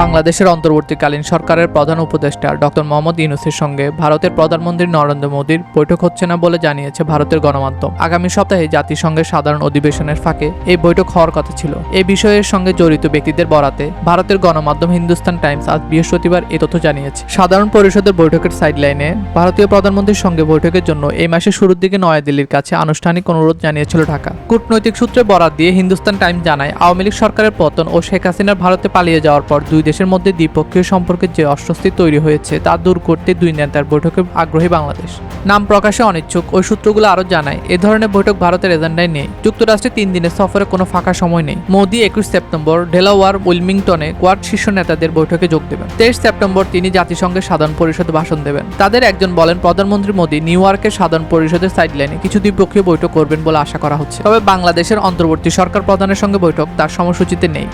বাংলাদেশের অন্তর্বর্তীকালীন সরকারের প্রধান উপদেষ্টা ডক্টর মোহাম্মদ ইউনুসের সঙ্গে ভারতের প্রধানমন্ত্রী নরেন্দ্র মোদীর বৈঠক হচ্ছে না বলে জানিয়েছে ভারতের গণমাধ্যম। আগামী সপ্তাহে জাতিসংঘের সাধারণ অধিবেশনের ফাঁকে এই বৈঠক হওয়ার কথা ছিল। এই বিষয়ের সঙ্গে জড়িত ব্যক্তিদের বরাতে ভারতের গণমাধ্যম হিন্দুস্তান টাইমস আজ বৃহস্পতিবার এ তথ্য জানিয়েছে। সাধারণ পরিষদের বৈঠকের সাইডলাইনে ভারতীয় প্রধানমন্ত্রীর সঙ্গে বৈঠকের জন্য এই মাসের শুরুর দিকে নয়াদিল্লির কাছে আনুষ্ঠানিক অনুরোধ জানিয়েছিল ঢাকা। কূটনৈতিক সূত্রে বরাত দিয়ে হিন্দুস্তান টাইমস জানায়, আওয়ামী লীগ সরকারের পতন ও শেখ হাসিনার ভারতে পালিয়ে যাওয়ার পর দুই দেশের মধ্যে দ্বিপক্ষীয় সম্পর্কের যে অস্বস্তি তৈরি হয়েছে তা দূর করতে দুই নেতার বৈঠকে আগ্রহী বাংলাদেশ। নাম প্রকাশে অনিচ্ছুক, ওই সূত্রগুলো আরও জানায়, এ ধরনের বৈঠক ভারতের এজেন্ডায় নেই। যুক্তরাষ্ট্রে তিন দিনের সফরে কোনো ফাঁকা সময় নেই। মোদি একুশ সেপ্টেম্বর ডেলাওয়ার, উইলমিংটনে কোয়াড শীর্ষ নেতাদের বৈঠকে যোগ দেবেন। তেইশ সেপ্টেম্বর তিনি জাতিসংঘের সাধারণ পরিষদে ভাষণ দেবেন। তাদের একজন বলেন, প্রধানমন্ত্রী মোদী নিউ ইয়র্কের সাধারণ পরিষদের সাইডলাইনে কিছু দ্বিপক্ষীয় বৈঠক করবেন বলে আশা করা হচ্ছে। তবে বাংলাদেশের অন্তর্বর্তী সরকার প্রধানের সঙ্গে বৈঠক তার সময়সূচিতে নেই।